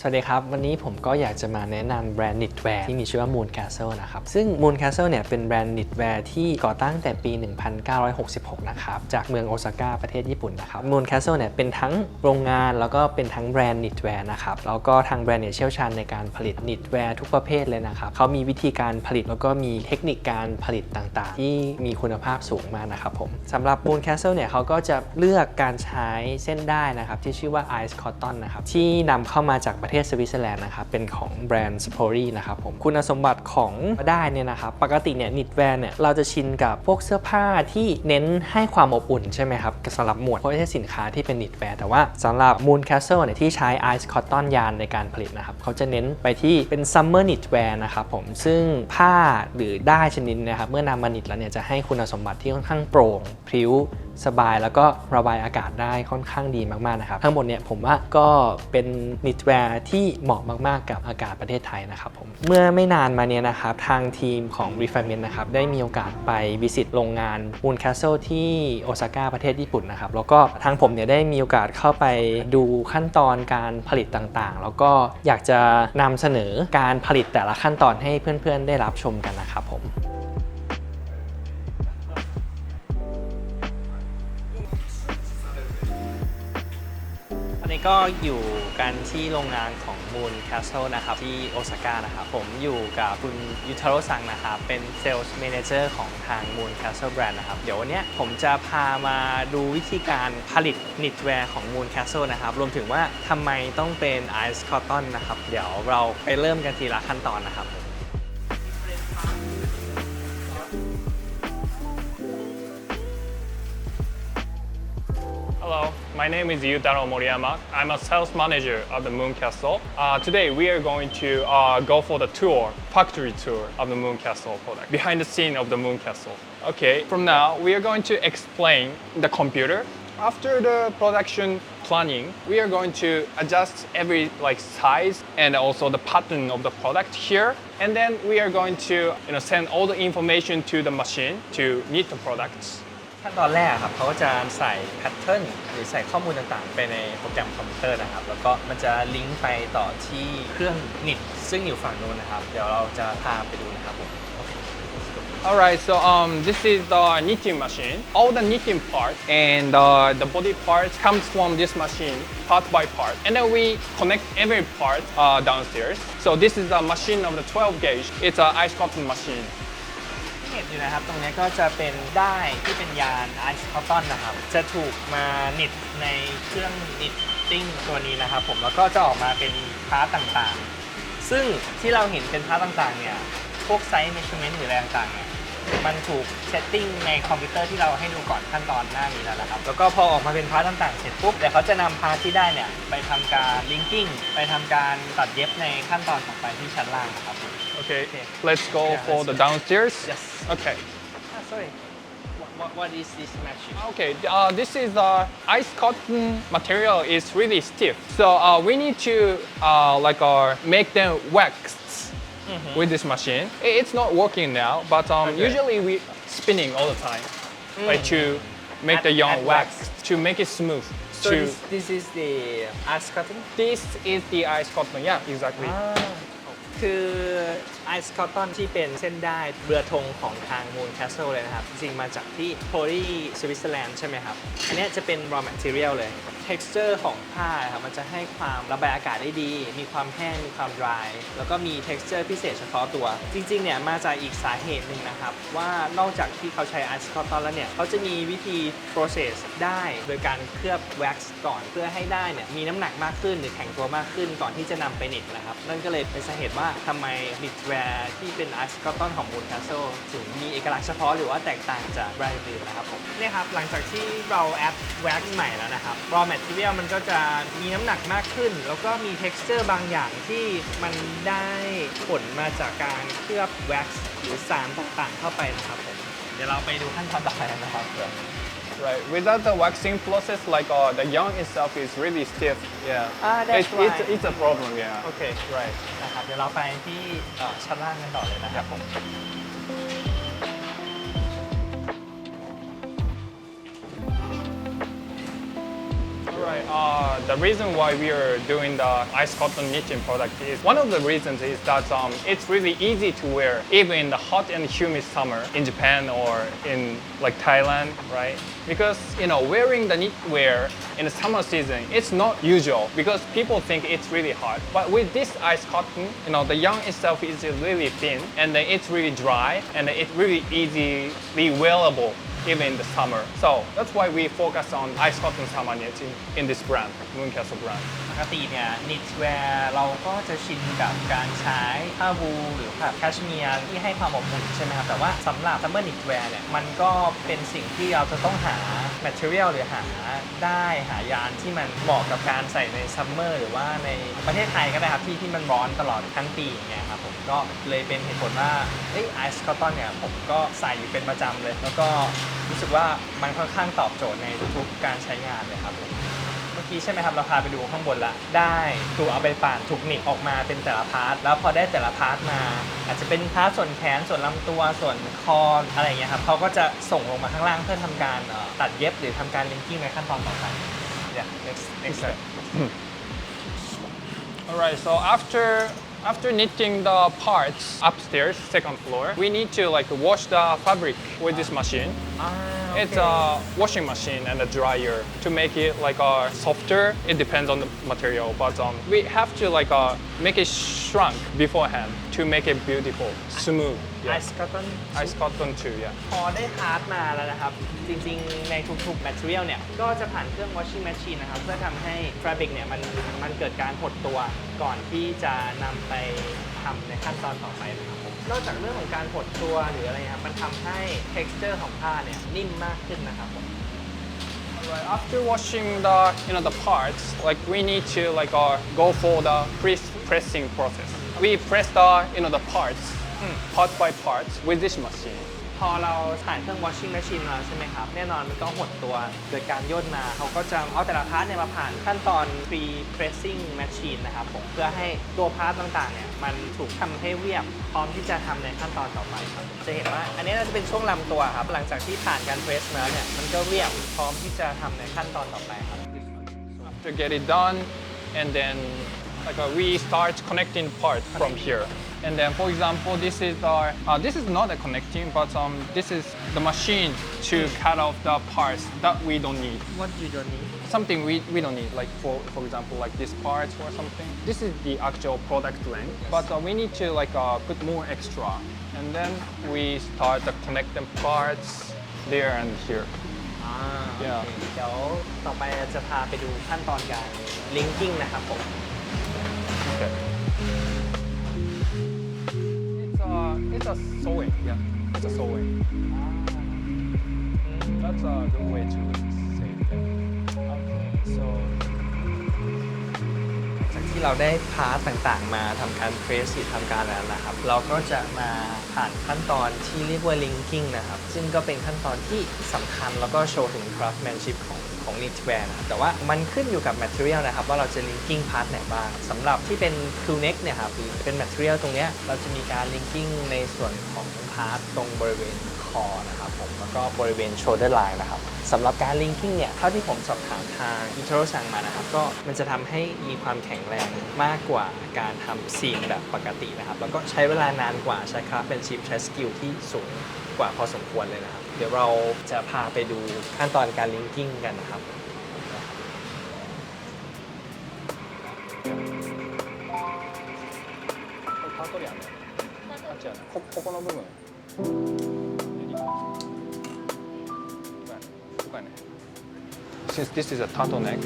สวัสดีครับ วันนี้ผมก็อยากจะมาแนะนำแบรนด์ knitwear ที่มีชื่อว่า Moon Castle นะครับ ซึ่ง Moon Castle เนี่ยเป็นแบรนด์ knitwear ที่ก่อตั้งแต่ปี 1966 นะครับ จากเมืองโอซาก้าประเทศญี่ปุ่นนะครับ Moon Castle เนี่ยเป็นทั้งโรงงานแล้วก็เป็นทั้งแบรนด์ knitwear นะครับ แล้วก็ทางแบรนด์เนี่ยเชี่ยวชาญในการผลิต knitwear ทุกประเภทเลยนะครับเขามีวิธีการผลิตแล้วก็มีเทคนิคการผลิตต่างๆ ที่มีคุณภาพสูงมากนะครับผมสำหรับ Moon Castle เนี่ยเขาก็จะเลือกการใช้เส้นได้นะครับที่ชื่อว่า Ice Cotton นะครับที่นำเข้ามาจากประเทศสวิตเซอร์แลนด์นะครับเป็นของแบรนด์ s p o r y นะครับผมคุณสมบัติของได้เนี่ยนะครับปกติเนี่ย knitwear เนี่ยเราจะชินกับพวกเสื้อผ้าที่เน้นให้ความอบอุ่นใช่ไหมครับสำหรับหมวดเพราะไม่ใช่สินค้าที่เป็น knitwear แต่ว่าสำหรับ Moon Castle เนี่ยที่ใช้ Ice Cotton ยานในการผลิตนะครับเขาจะเน้นไปที่เป็น Summer knitwear นะครับผมซึ่งผ้าหรือได้ชนิดนะครับเมื่อนำมา knit แล้วเนี่ยจะให้คุณสมบัติที่ค่อนข้างโปร่งพริ้ว สบายแล้วก็ระบายอากาศได้ค่อนข้างดีมากๆนะครับ ทั้งหมดเนี่ยผมว่าก็เป็นนิตแวร์ที่เหมาะมากๆกับอากาศประเทศไทยนะครับผมเมื่อไม่นานมาเนี้นะครับทางทีมของ Refinement นะครับได้มีโอกาสไปวิสิตโรงงาน Moon Castle ที่โอซาก้าประเทศญี่ปุ่นนะครับแล้วก็ทางผมเนี่ยได้มีโอกาสเข้าไปดูขั้นตอนการผลิตต่างๆ แล้วก็อยากจะนำเสนอการผลิตแต่ละขั้นตอนให้เพื่อนๆได้รับชมกันนะครับผม นี้ก็อยู่กันที่โรงงานของ Moon Castle นะครับ ที่โอซาก้านะครับ ผมอยู่กับคุณยูทาโรซังนะครับ เป็น Sales Manager ของทาง Moon Castle Brand นะครับ เดี๋ยววันนี้ผมจะพามาดูวิธีการผลิต knitwear ของ Moon Castle นะครับ รวมถึงว่าทำไมต้องเป็น Ice Cotton นะครับ เดี๋ยวเราไปเริ่มกันทีละขั้นตอนนะครับ my name is Yutaro Moriyama. I'm a sales manager of the Moon Castle. Uh, today we are going to uh, go for the tour, factory tour of the Moon Castle product, behind the scene of the Moon Castle. Okay, from now we are going to explain the computer. After the production planning, we are going to adjust every like size and also the pattern of the product here. And then we are going to you know, send all the information to the machine to knit the products. ขั้นตอนแรกครับเขาก็จะใส่แพทเทิร์นหรือใส่ข้อมูลต่างๆ ไปในโปรแกรมคอมพิวเตอร์นะครับ แล้วก็มันจะลิงก์ไปต่อที่เครื่องนิดซึ่งอยู่ฝั่งนู้นนะครับ เดี๋ยวเราจะพาไปดูนะครับผม Alright so um, this is the knitting machine. All the knitting part and uh, the body parts comes from this machine, part by part, and then we connect every part uh, downstairs. So this is the machine of the 12 gauge. It's an ice cotton machine. เห็นอยู่นะครับ ตรงนี้ก็จะเป็นได้ที่เป็นยานไอซ์คอตตอนนะครับ จะถูกมาหนิดในเครื่องนิดติ้งตัวนี้นะครับผมแล้วก็จะออกมาเป็นพาร์ตต่างๆ ซึ่งที่เราเห็นเป็นพาร์ตต่างๆ เนี่ยพวกไซส์เมชเมนต์หรืออะไรต่างๆเนี่ยมันถูกเซตติ้งในคอมพิวเตอร์ที่เราให้ดูก่อนขั้นตอนหน้านี้แล้วนะครับ แล้วก็พอออกมาเป็นพาร์ทต่างๆ เสร็จปุ๊บเดี๋ยวเขาจะนำพาร์ทที่ได้เนี่ย ไปทำการลิงกิ้งไปทำการตัดเย็บในขั้นตอนต่อไปที่ชั้นล่างนะครับผม Okay, Okay. let's go Yeah, for let's the go. downstairs. Yes. Okay. Ah, sorry. What, what, what is this machine? Okay, uh, this is the ice cotton material is really stiff. So uh, we need to uh, like uh, make them waxed with this machine. It's not working now, but um, Okay. usually we spinning all the time, like to make Add- the yarn waxed to make it smooth. So this, this is the ice cotton? this is the ice cotton. Yeah, exactly. คือ Ice Cotton ที่เป็นเส้นได้เรือธงของทาง Moon Castle เลยนะครับ จริงมาจากที่โพลีสวิตเซอร์แลนด์ใช่ไหมครับ อันนี้จะเป็น raw material เลย texture ของผ้าครับมันจะให้ความระบายอากาศได้ดี มีความแห้ง มีความ dry แล้วก็มี texture พิเศษเฉพาะตัว จริงๆ เนี่ย มาจากอีกสาเหตุหนึ่งนะครับ ว่านอกจากที่เขาใช้ Ice Cotton แล้วเนี่ย เขาจะมีวิธี process ได้โดยการเคลือบ wax ก่อนเพื่อให้ได้เนี่ยมีน้ำหนักมากขึ้นหรือแข็งตัวมากขึ้นก่อนที่จะนำไปนิดนะครับ นั่นก็เลยเป็นสาเหตุว่าาทำไม knitwear ที่เป็น Ice Cotton ของ Moon Castle ถึงมีเอกลักษณ์เฉพาะหรือว่าแตกต่างจากแบรนด์อื่นนะครับผมเนี่ยครับ หลังจากที่เราแอด wax ใหม่แล้วนะครับ raw material มันก็จะมีน้ำหนักมากขึ้น แล้วก็มี texture บางอย่างที่มันได้ผลมาจากการเคลือบ wax หรือสารต่างๆเข้าไปนะครับผมเดี๋ยวเราไปดูขั้นตอนต่อไปนะครับ Right. Without the waxing process, like uh, the yarn itself is really stiff. Yeah. Ah, that's it's, it's, why. it's a problem. Yeah. โอเค Right. นะครับ เดี๋ยวเราไปที่เอ่อชั้นล่างกันต่อเลยนะครับผม the reason why we are doing the ice cotton knitting product is one of the reasons is that um, it's really easy to wear even in the hot and humid summer in Japan or in like Thailand, right? Because you know wearing the knitwear in the summer season it's not usual because people think it's really hot. But with this ice cotton, you know the yarn itself is really thin and it's really dry and it's really easily wearable even in the summer. So that's why we focus on ice cotton summer knitting in this brand, Mooncastle brand. ปกติเนี่ยนิตแวร์เราก็จะชินกับการใช้ผ้าวูลหรือผ้าแคชเมียร์ที่ให้ความอบอุ่นใช่ไหมครับ แต่ว่าสำหรับซัมเมอร์นิตแวร์เนี่ยมันก็เป็นสิ่งที่เราจะต้องหาแมทเทียลหรือหาได้หายานที่มันเหมาะกับการใส่ในซัมเมอร์หรือว่าในประเทศไทยก็ได้ครับที่ที่มันร้อนตลอดทั้งปีอย่างเงี้ยครับผม ก็เลยเป็นเหตุผลว่าเอ้ไอซ์คอตตอนเนี่ยผมก็ใส่อยู่เป็นประจำเลย แล้วก็รู้สึกว่ามันค่อนข้างตอบโจทย์ในทุกๆการใช้งานเลยครับเมื่อกี้ใช่ไหมครับเราพาไปดูข้างบนละได้ถูกเอาไปปั่นถูกหนีบออกมาเป็นแต่ละพาร์ทแล้วพอได้แต่ละพาร์ทมา อาจจะเป็นพาร์ทส่วนแขนส่วนลำตัวส่วนคออะไรอย่างเงี้ยครับเขาก็จะส่งลงมาข้างล่างเพื่อทำการเอ่อตัดเย็บหรือทำการลิงกิ้งในขั้นตอนต่อไป yeah next next step All right, so after after knitting the parts upstairs, second floor, we need to like wash the fabric with this machine. อ่า It's a washing machine and a dryer to make it like uh, softer. It depends on the material, but um, we have to like uh, make it shrunk beforehand to make it beautiful, smooth. ไอ Yeah. ซ์ก็ต้น Ice cotton too, yeah. พอได้พาร์ทมาแล้วนะครับ จริงๆ ในทุกๆ material เนี่ย ก็จะผ่านเครื่อง washing machine นะครับ เพื่อทำให้ fabric เนี่ยมันมันเกิดการหดตัวก่อนที่จะนำไปทำในขั้นตอนต่อไปนะครับผม นอกจากเรื่องของการหดตัวหรืออะไรครับมันทำให้ texture ของผ้าเนี่ยนิ่มมากขึ้นนะครับผม Alright, after washing the you know the parts, like we need to like uh, go for the press pressing process. We press the you know the parts part by part with this machine. พอเราผ่านเครื่อง washing machine มาใช่ไหมครับ แน่นอนมันก็หดตัวเกิดการย่นมา เขาก็จะเอาแต่ละพาร์ทเนี่ยมาผ่านขั้นตอน pre pressing machine นะครับผมเพื่อให้ตัวพาร์ทต่างๆเนี่ยมันถูกทำให้เรียบพร้อมที่จะทำในขั้นตอนต่อไปครับจะเห็นว่า อันนี้น่าจะเป็นช่วงลำตัวครับ หลังจากที่ผ่านการ press มาแล้วเนี่ยมันก็เรียบพร้อมที่จะทำในขั้นตอนต่อไปครับ After get it done, and then like uh, we start connecting parts from here. And then, for example, this is our uh, this is not a connecting, but um, this is the machine to cut off the parts that we don't need. What you don't need something we, we don't need, like for for example, like this part or something. This is the actual product length, but uh, we need to like uh, put more extra, and then we start to connect the parts there and here. อ่าโอเค Yeah. เดี๋ยวต่อไปจะพาไปดูขั้นตอนการ linking นะครับผม Okay. It's a it's a sewing, yeah, it's a sewing. That's a good way to say it. Okay so จากที่เราได้พาร์ทต่างๆ มาทำการเพรสหรือทำการแล้วนะครับ เราก็จะมาผ่านขั้นตอนที่เรียกว่า linking นะครับ ซึ่งก็เป็นขั้นตอนที่สำคัญแล้วก็โชว์ถึง craftsmanship ของ ของ knitwear นะครับแต่ว่ามันขึ้นอยู่กับ material นะครับว่าเราจะ linking พาร์ทไหนบ้างสำหรับที่เป็น crew neck เนี่ยครับหรือเป็น material ตรงเนี้ยเราจะมีการ linking ในส่วนของพาร์ทตรงบริเวณคอนะครับผมแล้วก็บริเวณ shoulder line นะครับสำหรับการ linking เนี่ยเท่าที่ผมสอบถามทางอินเทอร์สั่งมานะครับก็มันจะทำให้มีความแข็งแรงมากกว่าการทำซีนแบบปกตินะครับแล้วก็ใช้เวลานานกว่าใช้คราฟเป็นชิปใช้สกิลที่สูง กว่าพอสมควรเลยนะครับ เดี๋ยวเราจะพาไปดูขั้นตอนการ linking กันนะครับ これタートリアね。あ、違う。こここの部分。指ここやねここやね Since this is a turtleneck,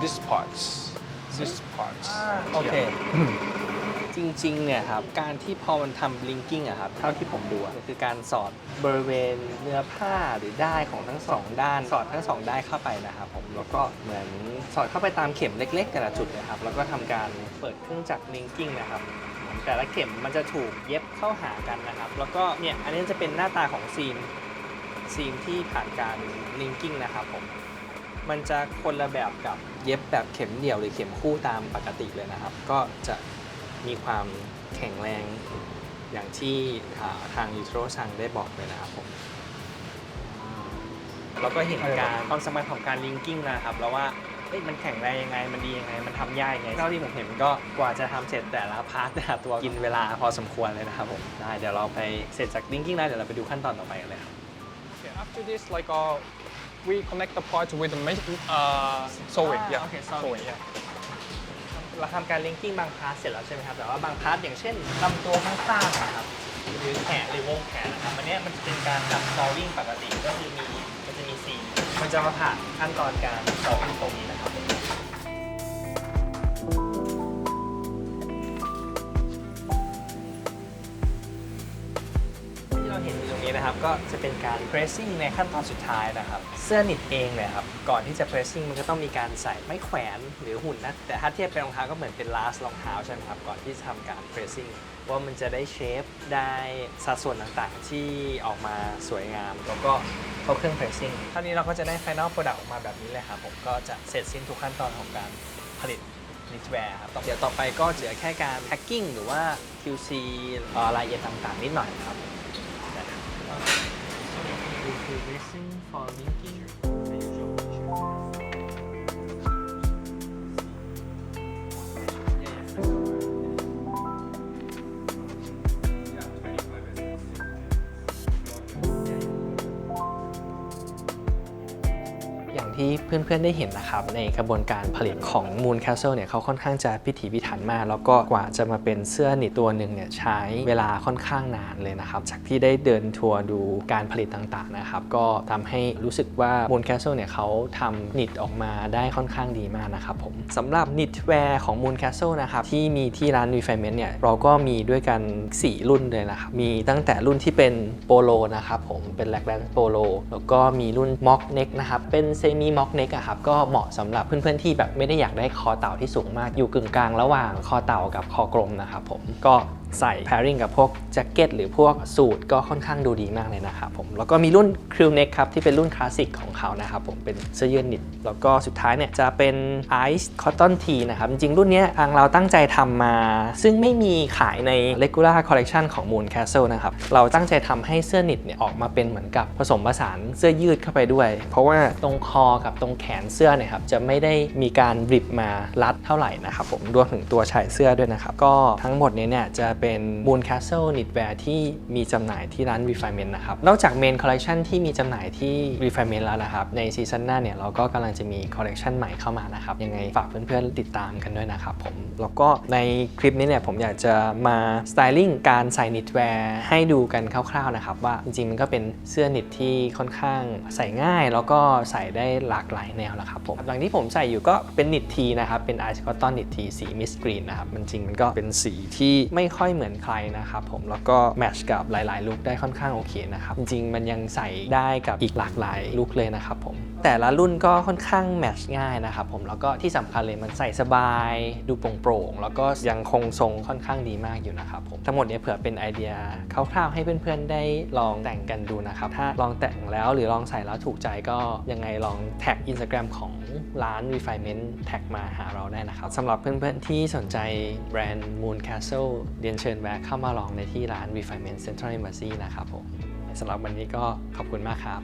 this parts, this parts. โอเค Yeah. จริงๆเนี่ยครับการที่พอมันทำ linking อะครับเท่าที่ผมดูอะคือการสอดบริเวณเนื้อผ้าหรือได้ายของทั้งสองด้าน สอดทั้งสองด้ายเข้าไปนะครับผมแล้วก็เหมือนสอดเข้าไปตามเข็มเล็ก ๆ แต่ละจุดนะครับแล้วก็ทำการเปิดเครื่องจักร linking นะครับแต่ละเข็มมันจะถูกเย็บเข้าหากันนะครับ แล้วก็เนี่ยอันนี้จะเป็นหน้าตาของซีนซีนที่ผ่านการ linking นะครับผม มันจะคนละแบบกับเย็บแบบเข็มเดี่ยวหรือเข็มคู่ตามปกติเลยนะครับ ก็จะ มีความแข็งแรงอย่างที่อ่าทางยูโทรซังได้บอกเลยนะครับผมแล้วก็เห็นการความสำคัญของการลิงกิ้งนะครับ แล้วว่าเอ้ยมันแข็งแรงยังไง มันดียังไง มันทำยากยังไงเท่าที่ผมเห็นก็กว่าจะทำเสร็จแต่ละพาร์ทแต่ละตัวกินเวลาพอสมควรเลยนะครับผมได้เดี๋ยวเราไปเสร็จจาก linking แล้วเดี๋ยวเราไปดูขั้นตอนต่อไปกันเลยครับ Okay, after this, like uh, we connect the parts with the ma- uh, sewing. Ah, yeah. okay, sewing. yeah. เราทำการ linking บางพาร์ทเสร็จแล้วใช่ไหมครับ แต่ว่าบางพาร์ทอย่างเช่นลำตัวข้างๆนะครับ หรือแขนหรือวงแขนนะครับอันเนี้ยมันจะเป็นการทำ sewing ปกติก็คือมีมันจะมีซีมันจะมาผ่านขั้นตอนการ sewing ตรงนี้นะครับ นะครับก็จะเป็นการ pressing ในขั้นตอนสุดท้ายนะครับ เสื้อหนิดเองเนี่ยครับ ก่อนที่จะ pressing มันก็ต้องมีการใส่ไม้แขวนหรือหุ่นนะ แต่ถ้าเทียบเป็นรองเท้าก็เหมือนเป็น last รองเท้าใช่ไหมครับ ก่อนที่จะทำการ pressing ว่ามันจะได้เชฟได้สัดส่วนต่างๆ ที่ออกมาสวยงาม แล้วก็เข้าเครื่อง pressing เท่านี้เราก็จะได้ final product ออกมาแบบนี้เลยครับผมก็จะเสร็จสิ้นทุกขั้นตอนของการผลิตนิตแวร์ครับเดี๋ยวต่อไปก็เหลือแค่การ packing หรือว่า QC รายละเอียดต่างๆ นิดหน่อยครับ for linking อย่ ที่เพื่อนๆได้เห็นนะครับในกระบวนการผลิตของ Moon Castle เนี่ยเขาค่อนข้างจะพิถีพิถันมาก แล้วก็กว่าจะมาเป็นเสื้อหนิดตัวหนึ่งเนี่ยใช้เวลาค่อนข้างนานเลยนะครับจากที่ได้เดินทัวร์ดูการผลิตต่างๆนะครับก็ทำให้รู้สึกว่า Moon Castle เนี่ยเขาทำหนิดออกมาได้ค่อนข้างดีมากนะครับผมสำหรับหนิดแวร์ของ Moon Castle นะครับที่มีที่ร้าน Refinement เนี่ยเราก็มีด้วยกัน 4 รุ่นเลยนะครับมีตั้งแต่รุ่นที่เป็นโปโลนะครับผมเป็นแลกแลนโปโลแล้วก็มีรุ่นม็อกเน็กนะครับเป็นเซมิม็อกเน็กอะครับก็เหมาะสำหรับเพื่อนๆที่แบบไม่ได้อยากได้คอเต่าที่สูงมากอยู่กึ่งกลางระหว่างคอเต่ากับคอกลมนะครับผมก็ ใส่ pairing กับพวกแจ็คเก็ตหรือพวกสูทก็ค่อนข้างดูดีมากเลยนะครับผม แล้วก็มีรุ่นคริวเน็กครับ ที่เป็นรุ่นคลาสสิกของเขานะครับผมเป็นเสื้อยืดหนิด แล้วก็สุดท้ายเนี่ยจะเป็น Ice Cotton Tee นะครับ จริงๆ รุ่นนี้ทางเราตั้งใจทำมา ซึ่งไม่มีขายใน regular collection ของ Moon Castle นะครับ เราตั้งใจทำให้เสื้อหนิดเนี่ยออกมาเป็นเหมือนกับผสมผสานเสื้อยืดเข้าไปด้วย เพราะว่าตรงคอกับตรงแขนเสื้อเนี่ยครับจะไม่ได้มีการริบมารัดเท่าไหร่นะครับผมรวมถึงตัวชายเสื้อด้วยนะครับก็ทั้งหมดนี้เนี่ยจะเป็น Moon Castle Knitwear ที่มีจำหน่ายที่ร้าน Refinement นะครับ นอกจาก Main Collection ที่มีจำหน่ายที่ Refinement แล้วนะครับ ในซีซั่นหน้าเนี่ยเราก็กำลังจะมี Collection ใหม่เข้ามานะครับ ยังไงฝากเพื่อนๆ ติดตามกันด้วยนะครับผม แล้วก็ในคลิปนี้เนี่ยผมอยากจะมาสไตลิ่งการใส่ Knitwear ให้ดูกันคร่าวๆนะครับว่าจริงๆมันก็เป็นเสื้อ knit ที่ค่อนข้างใส่ง่าย แล้วก็ใส่ได้หลากหลายแนวแล้วครับผมอย่างที่ผมใส่อยู่ก็เป็น Knit T นะครับเป็น ice cotton Knit T สี mist green นะครับมันจริงมันก็เป็นสีที่ไม่ค่อยเหมือนใครนะครับผมแล้วก็แมทช์กับหลาย ๆ ลุคได้ค่อนข้างโอเคนะครับ จริง ๆ มันยังใส่ได้กับอีกหลากหลายลุคเลยนะครับผม แต่ละรุ่นก็ค่อนข้างแมทช์ง่ายนะครับผมแล้วก็ที่สำคัญเลยมันใส่สบาย ดูโปร่งๆแล้วก็ยังคงทรงค่อนข้างดีมากอยู่นะครับผมทั้งหมดเนี้เผื่อเป็นไอเดียคร่าวๆให้เพื่อนๆได้ลองแต่งกันดูนะครับถ้าลองแต่งแล้วหรือลองใส่แล้วถูกใจก็ยังไงลองแท็ก Instagram ของร้าน Refinement แท็กมาหาเราได้นะครับสำหรับเพื่อนๆที่สนใจแบรนด์ Moon Castle เรียนเชิญแวะเข้ามาลองในที่ร้าน Refinement Central Embassy นะครับผมสำหรับวันนี้ก็ขอบคุณมากครับ